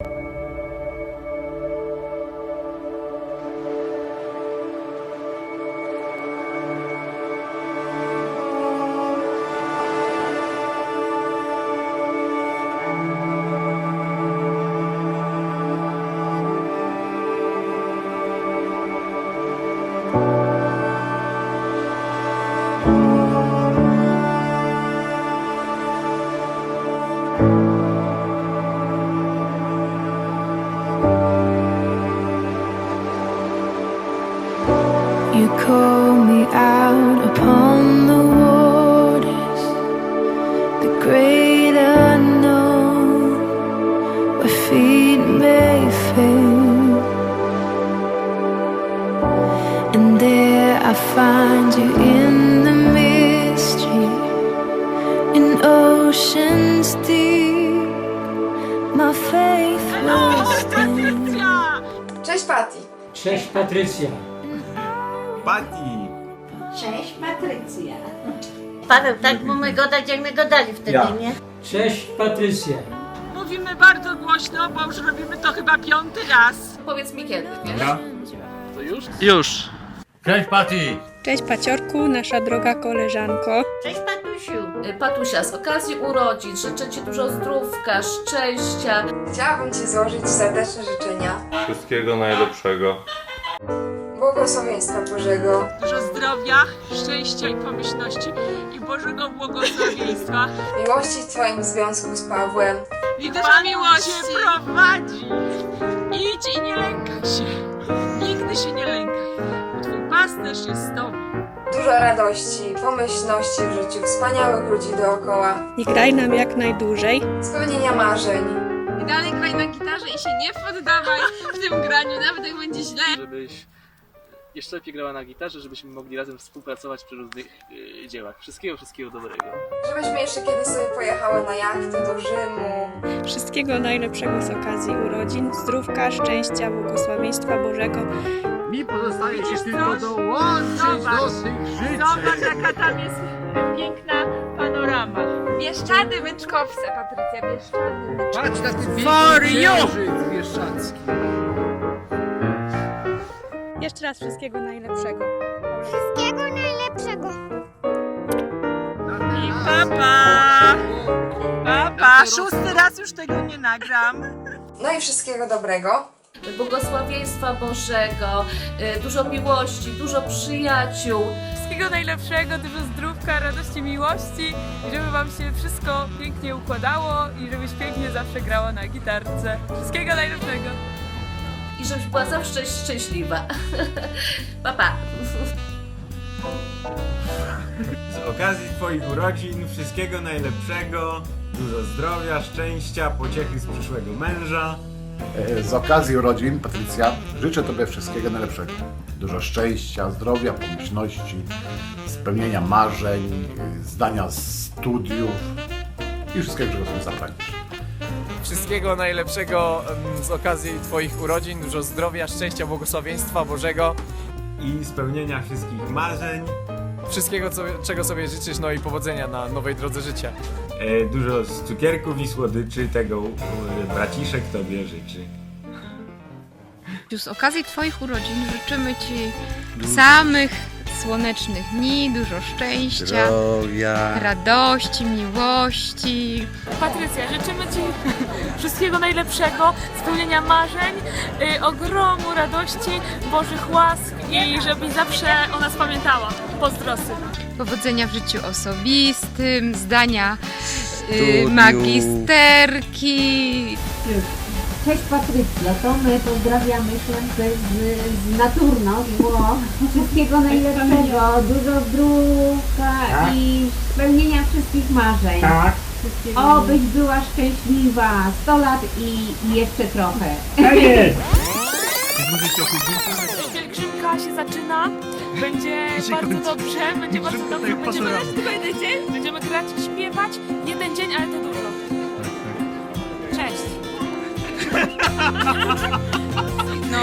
You Patrycja. Patty! Cześć, Patrycja. Paweł, tak mamy gadać, jak my gadali wtedy, Ja. nie? Cześć Patrycja. Mówimy bardzo głośno, bo już robimy to chyba piąty raz. Powiedz mi kiedy, wiesz? Już. Cześć Patty! Cześć Paciorku, nasza droga koleżanko. Cześć Patusiu. Y, Patusia, z okazji urodzin życzę Ci dużo zdrówka, szczęścia. Chciałabym Ci złożyć serdeczne życzenia. Wszystkiego najlepszego. Błogosławieństwa Bożego. Dużo zdrowia, szczęścia i pomyślności i Bożego błogosławieństwa. Miłości w Twoim związku z Pawłem. Niech Pan miłość Cię prowadzi. Idź i nie lękaj się. Nigdy się nie lękaj. bo Twój pasterz jest z Tobą. Dużo radości, pomyślności w życiu, wspaniałych ludzi dookoła. I graj nam jak najdłużej. Spełnienia marzeń. I dalej graj na gitarze i się nie poddawaj w tym graniu, nawet jak będzie źle. Żebyś jeszcze lepiej grała na gitarze, żebyśmy mogli razem współpracować przy różnych y, dziełach. Wszystkiego, wszystkiego dobrego. Żebyśmy jeszcze kiedyś sobie pojechały na jachty do Rzymu. Wszystkiego najlepszego z okazji urodzin, zdrówka, szczęścia, błogosławieństwa Bożego. Mi pozostaje się tylko dołączyć do tych życzeń. Zobacz jaka tam jest piękna panorama. Bieszczady Wyczkowce, Patrycja, Bieszczady Patrz na ten For you. księżyc. Jeszcze raz wszystkiego najlepszego. I papa! Papa! Szósty raz już tego nie nagram. No i wszystkiego dobrego. Błogosławieństwa Bożego, y, dużo miłości, dużo przyjaciół. Wszystkiego najlepszego, dużo zdrówka, radości, miłości i żeby Wam się wszystko pięknie układało i żebyś pięknie zawsze grała na gitarce. Wszystkiego najlepszego! I żebyś była zawsze szczęśliwa. Papa. Z okazji Twoich urodzin wszystkiego najlepszego, dużo zdrowia, szczęścia, pociechy z przyszłego męża. E, Z okazji urodzin, Patrycja, życzę Tobie wszystkiego najlepszego. Dużo szczęścia, zdrowia, pomyślności, spełnienia marzeń, e, zdania studiów i wszystkiego, czego sobie zapragniesz. Wszystkiego najlepszego em, z okazji Twoich urodzin. Dużo zdrowia, szczęścia, błogosławieństwa Bożego. I spełnienia wszystkich marzeń. Wszystkiego, co, czego sobie życzysz, no i powodzenia na nowej drodze życia. E, dużo z cukierków i słodyczy tego braciszek Tobie życzy. Z okazji Twoich urodzin życzymy Ci samych słonecznych dni, dużo szczęścia, radości, miłości. Patrycja, życzymy Ci wszystkiego najlepszego, spełnienia marzeń, y, ogromu radości, Bożych łask i żebyś zawsze o nas pamiętała. Pozdrosy. Powodzenia w życiu osobistym, zdania y, magisterki. Cześć Patrycja, to my pozdrawiamy się z, z Naturno, bo wszystkiego najlepszego, dużo zdrówka i spełnienia wszystkich marzeń. Tak. Obyś była szczęśliwa. 100 lat i, i jeszcze trochę. Tak jest. Pielgrzymka się zaczyna, będzie bardzo dobrze, będzie bardzo dobrze, będziemy grać jeden dzień, będziemy grać i śpiewać, jeden dzień, ale to dużo. No,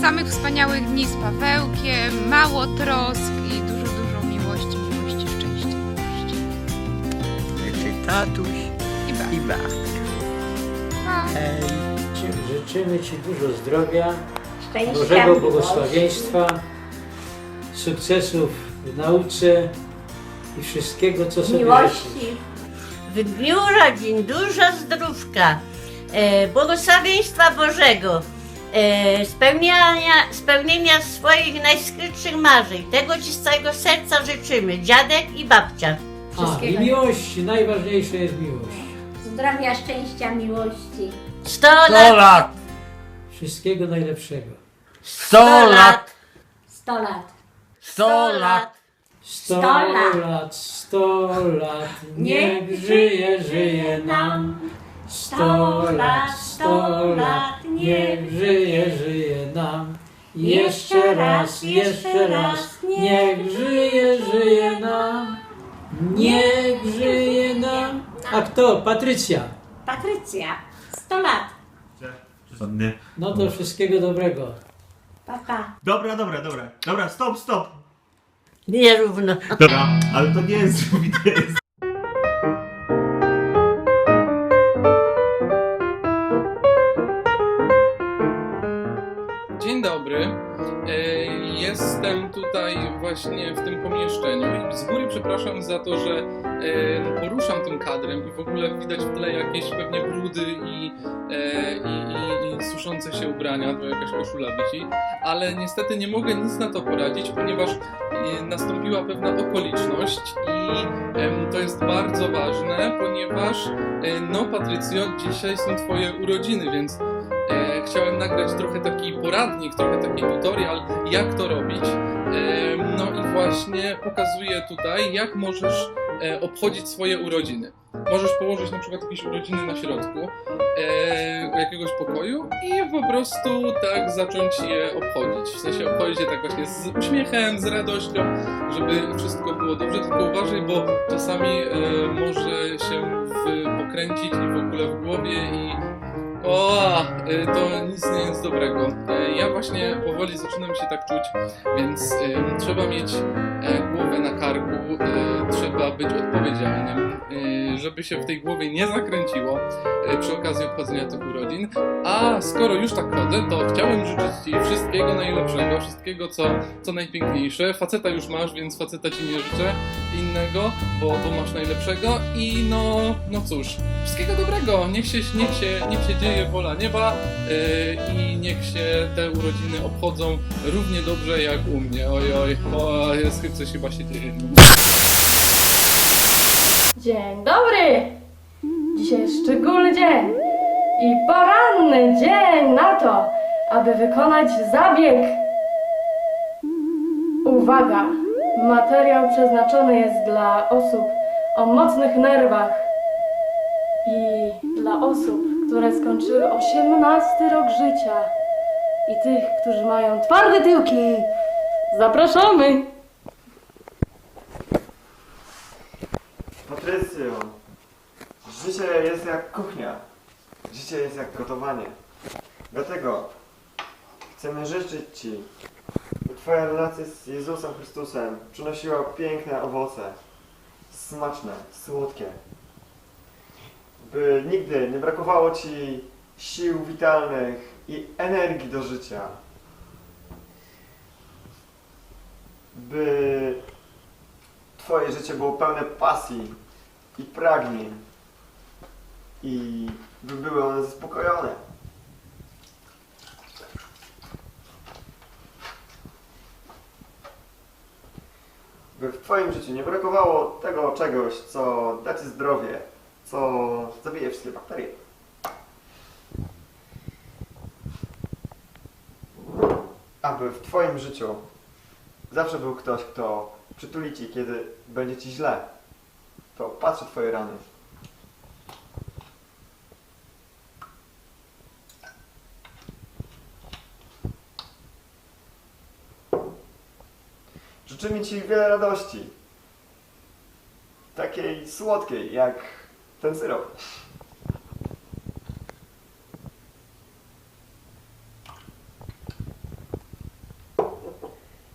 samych wspaniałych dni z Pawełkiem, mało trosk i dużo, dużo miłości, miłości, szczęścia. szczęścia. Tatuś I ba. i ba. Pa. Hej. życzymy Ci dużo zdrowia, Szczęścia, Bożego miłości. błogosławieństwa, sukcesów w nauce i wszystkiego, co sobie życzysz. Miłości. W dniu urodzin dużo zdrówka, e, błogosławieństwa Bożego, e, spełniania, spełnienia swoich najskrytszych marzeń. Tego Ci z całego serca życzymy, dziadek i babcia. A, i miłość, najważniejsza jest miłość. Zdrowia, szczęścia, miłości. 100 lat! lat! Wszystkiego najlepszego. 100 lat! 100 lat. 100 lat! Sto lat. lat, sto lat, niech żyje, żyje nam. Sto lat, sto lat, niech żyje, żyje nam. Jeszcze raz, jeszcze raz, niech żyje, żyje nam. Niech żyje nam. A kto? Patrycja. Patrycja. 100 lat. No to wszystkiego dobrego. Papa. Dobra, dobra, dobra. Dobra, stop, stop. Nierówno. Dobra, ale to nie jest. właśnie w tym pomieszczeniu. I z góry przepraszam za to, że e, poruszam tym kadrem i w ogóle widać w tle jakieś pewnie brudy i, e, i, i, i suszące się ubrania, bo jakaś koszula wisi, ale niestety nie mogę nic na to poradzić, ponieważ e, nastąpiła pewna okoliczność i to jest bardzo ważne, ponieważ no Patrycjo, dzisiaj są Twoje urodziny, więc e, chciałem nagrać trochę taki poradnik, trochę taki tutorial, jak to robić. E, no i właśnie pokazuję tutaj, jak możesz e, obchodzić swoje urodziny. Możesz położyć na przykład jakieś urodziny na środku e, jakiegoś pokoju i po prostu tak zacząć je obchodzić. W sensie obchodzić je tak właśnie z uśmiechem, z radością, żeby wszystko było dobrze, tylko uważaj, bo czasami e, może się w, pokręcić i w ogóle w głowie i o, y, to nic nie jest dobrego. Y, Ja właśnie powoli zaczynam się tak czuć, więc y, trzeba mieć odpowiedzialnym, żeby się w tej głowie nie zakręciło y, przy okazji obchodzenia tych urodzin. A skoro już tak chodzę, to chciałem życzyć Ci wszystkiego najlepszego, wszystkiego co, co najpiękniejsze. Faceta już masz, więc faceta Ci nie życzę innego, bo, bo masz najlepszego i no, no cóż, wszystkiego dobrego. Niech się, niech się, niech się dzieje wola nieba yy, i niech się te urodziny obchodzą równie dobrze jak u mnie. Oj, oj, o, jest coś chyba się dzieje. Dzień dobry! Dzisiaj szczególny dzień i poranny dzień na to, aby wykonać zabieg. Uwaga! Materiał przeznaczony jest dla osób o mocnych nerwach i dla osób, które skończyły 18 rok życia i tych, którzy mają twarde tyłki. Zapraszamy! Patrycjo, życie jest jak kuchnia. Życie jest jak gotowanie. Dlatego chcemy życzyć Ci, by Twoja relacja z Jezusem Chrystusem przynosiła piękne owoce, smaczne, słodkie. By nigdy nie brakowało Ci sił witalnych i energii do życia. By Twoje życie było pełne pasji i pragnień i by były one zaspokojone. By w Twoim życiu nie brakowało tego czegoś, co da Ci zdrowie, co zabije wszystkie bakterie. Aby w Twoim życiu zawsze był ktoś, kto przytuli Ci, kiedy będzie Ci źle. To patrzy Twoje rany. Życzymy Ci wiele radości. Takiej słodkiej, jak ten syrop.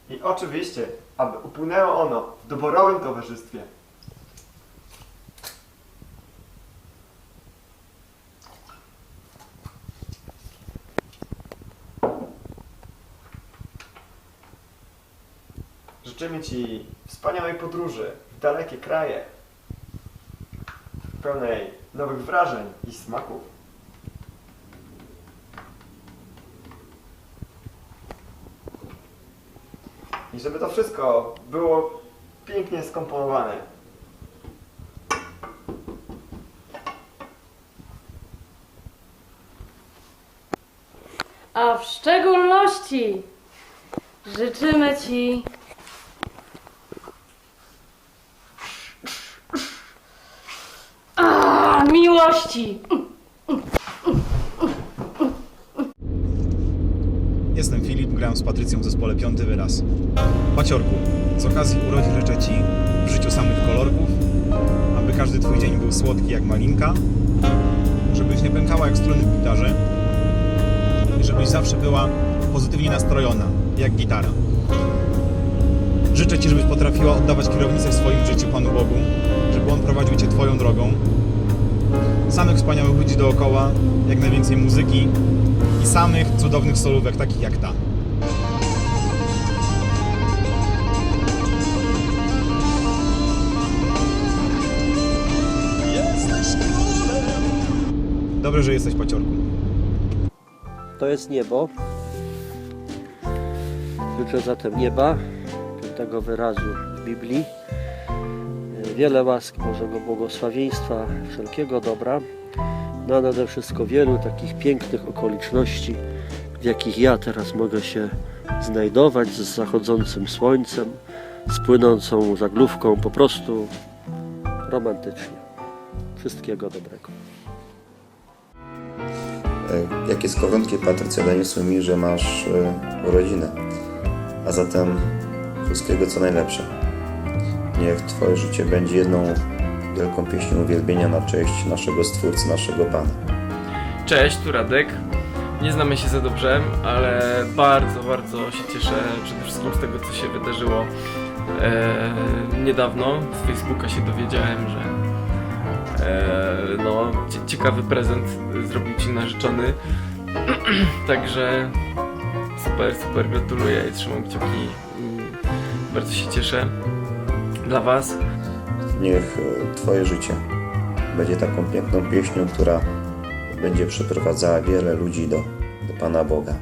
I oczywiście, aby upłynęło ono w doborowym towarzystwie. Życzymy Ci wspaniałej podróży w dalekie kraje, pełnej nowych wrażeń i smaków. I żeby to wszystko było pięknie skomponowane. A w szczególności życzymy Ci a, miłości. Jestem Filip, gram z Patrycją w zespole Piąty Wyraz. Paciorku, z okazji urodzin życzę Ci w życiu samych kolorków, aby każdy Twój dzień był słodki jak malinka, żebyś nie pękała jak struny w gitarze i żebyś zawsze była pozytywnie nastrojona, jak gitara. Życzę Ci, żebyś potrafiła oddawać kierownicę w swoim życiu Panu Bogu, żeby On prowadził Cię Twoją drogą. Samych wspaniałych ludzi dookoła, jak najwięcej muzyki, i samych cudownych solówek, takich jak ta. Dobrze, że jesteś paciorku. To jest niebo. Życzę zatem nieba, piątego wyrazu w Biblii. Wiele łask Bożego błogosławieństwa, wszelkiego dobra. No a nade wszystko wielu takich pięknych okoliczności, w jakich ja teraz mogę się znajdować z zachodzącym słońcem, z płynącą żaglówką, po prostu romantycznie. Wszystkiego dobrego. E, Jakie skowronki Patrycja doniosły mi, że masz e, urodzinę. A zatem wszystkiego co najlepsze. Niech Twoje życie będzie jedną wielką pieśnią uwielbienia na cześć naszego Stwórcy, naszego Pana. Cześć, tu Radek. Nie znamy się za dobrze, ale bardzo, bardzo się cieszę przede wszystkim z tego, co się wydarzyło e, niedawno. Z Facebooka się dowiedziałem, że e, no, cie- ciekawy prezent zrobił Ci narzeczony. Także super, super, gratuluję i trzymam kciuki. Bardzo się cieszę dla Was. Niech e, Twoje życie będzie taką piękną pieśnią, która będzie przyprowadzała wiele ludzi do, do Pana Boga.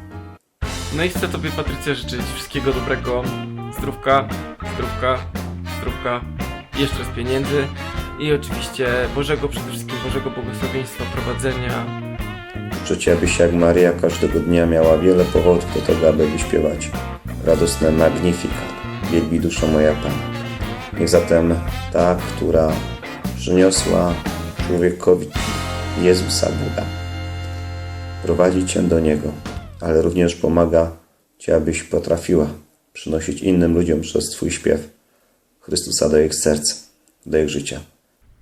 No i chcę Tobie, Patrycja, życzyć wszystkiego dobrego, zdrówka, zdrówka, zdrówka, jeszcze raz pieniędzy i oczywiście Bożego, przede wszystkim Bożego błogosławieństwa, prowadzenia. Życzę abyś jak Maria każdego dnia miała wiele powodów do tego, aby wyśpiewać radosne Magnificat. Wielbi dusza moja Pana. Niech zatem ta, która przyniosła człowiekowi Jezusa Boga, prowadzi Cię do Niego, ale również pomaga Ci, abyś potrafiła przynosić innym ludziom przez Twój śpiew Chrystusa do ich serca, do ich życia.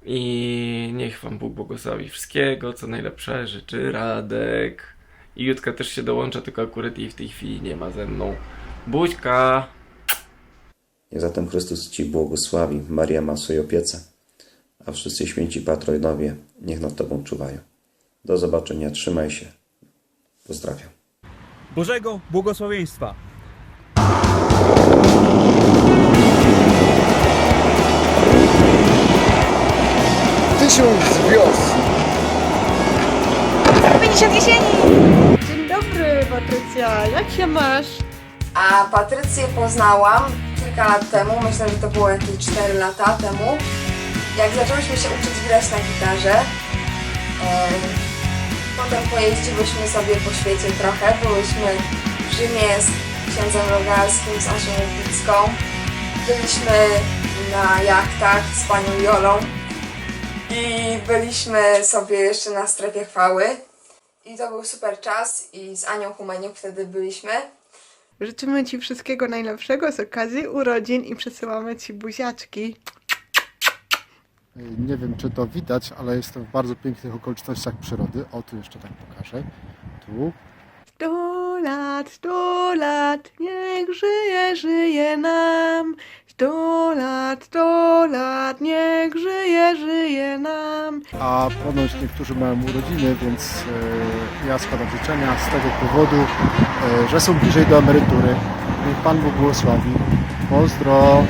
I niech Wam Bóg błogosławi wszystkiego, co najlepsze życzy Radek. I Jutka też się dołącza, tylko akurat jej w tej chwili nie ma ze mną. Buźka! Niech zatem Chrystus Ci błogosławi, Maria ma swojej opiece, a wszyscy święci patronowie niech nad Tobą czuwają. Do zobaczenia, trzymaj się. Pozdrawiam. Bożego błogosławieństwa! Tysiąc gwiazd! 50 jesieni! Dzień dobry, Patrycja. Jak się masz? A Patrycję poznałam kilka lat temu, myślę, że to było jakieś 4 lata temu, jak zaczęłyśmy się uczyć grać na gitarze. Em, Potem pojeździłyśmy sobie po świecie trochę, byłyśmy w Rzymie z księdzem Rogalskim, z Asią Łupicką. Byliśmy na jachtach z panią Jolą i byliśmy sobie jeszcze na strefie chwały. I to był super czas i z Anią Humeniuk wtedy byliśmy. Życzymy Ci wszystkiego najlepszego z okazji urodzin i przesyłamy Ci buziaczki. Nie wiem, czy to widać, ale jestem w bardzo pięknych okolicznościach przyrody. O, tu jeszcze tak pokażę. Tu. Sto lat, sto lat, niech żyje, żyje nam. Sto lat, sto lat, niech żyje, żyje nam. A ponoć niektórzy mają urodziny, więc e, ja składam życzenia z tego powodu, że są bliżej do emerytury. Niech Pan Bóg błogosławi. Pozdro!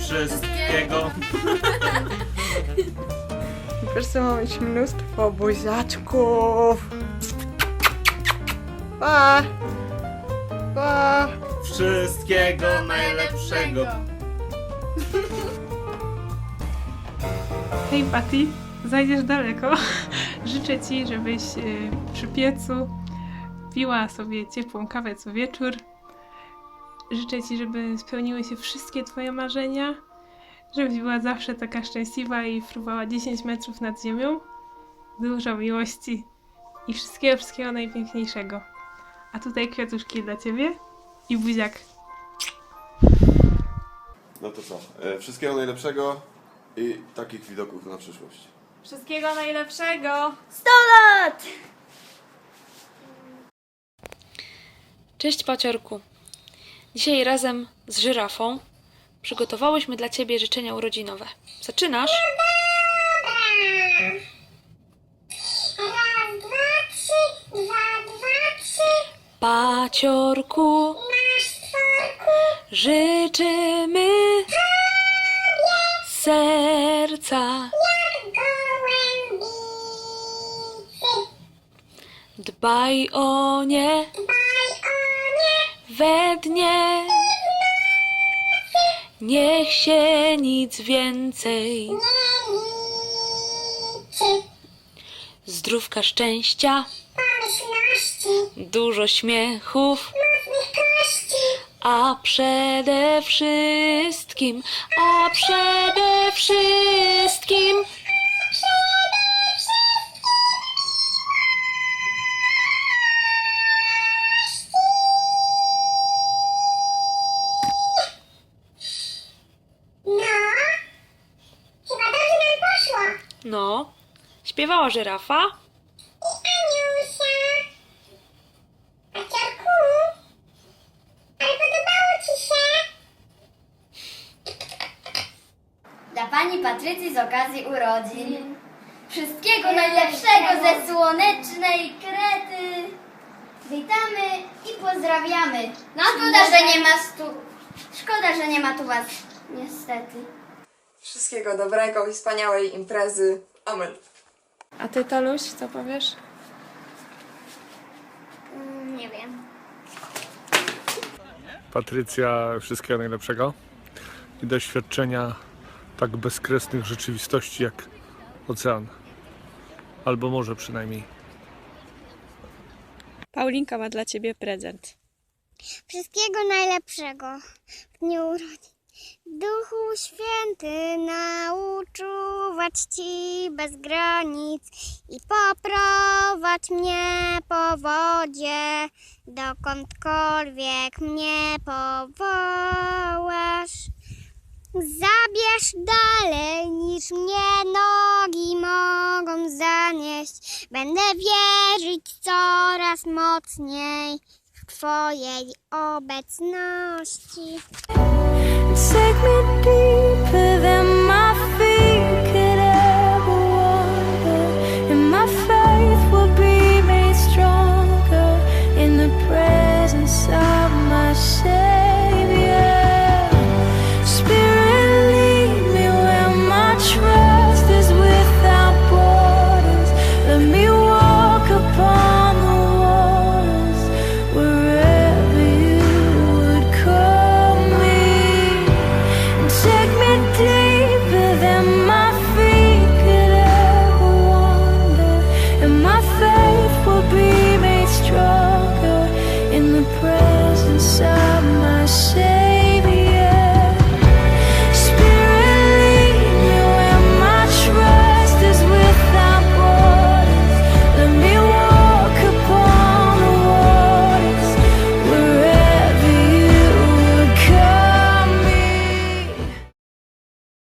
Wszystkiego. Mamy mieć mnóstwo buziaczków. Pa! Pa! Wszystkiego najlepszego. Hej Patty, zajdziesz daleko. Życzę Ci, żebyś y, przy piecu piła sobie ciepłą kawę co wieczór. Życzę Ci, żeby spełniły się wszystkie Twoje marzenia. Żebyś była zawsze taka szczęśliwa i fruwała 10 metrów nad ziemią. Dużo miłości i wszystkiego, wszystkiego najpiękniejszego. A tutaj kwiatuszki dla Ciebie i buziak. No to co? E, Wszystkiego najlepszego i takich widoków na przyszłość. Wszystkiego najlepszego! 100 lat! Cześć paciorku. Dzisiaj razem z żyrafą przygotowałyśmy dla Ciebie życzenia urodzinowe. Zaczynasz? Paciorku, życzymy serca. Dbaj o nie we dnie. Niech się nic więcej. Zdrówka szczęścia, dużo śmiechów, a przede wszystkim, a przede wszystkim. No, śpiewała żyrafa. Dla pani Patrycji z okazji urodzin. Wszystkiego najlepszego ze słonecznej Krety. Witamy i pozdrawiamy. Szkoda, że nie ma stu... Szkoda, że nie ma tu was, niestety. Wszystkiego dobrego i wspaniałej imprezy. Amen. A Ty, Toluś, co powiesz? Mm, nie wiem. Patrycja, wszystkiego najlepszego i doświadczenia tak bezkresnych rzeczywistości jak ocean. Albo może przynajmniej. Paulinka ma dla Ciebie prezent. Wszystkiego najlepszego w dniu urodzin. Duchu Święty nauczuwać Ci bez granic i poprowadź mnie po wodzie, dokądkolwiek mnie powołasz. Zabierz dalej niż mnie nogi mogą zanieść. Będę wierzyć coraz mocniej w Twojej obecności. Take me deeper than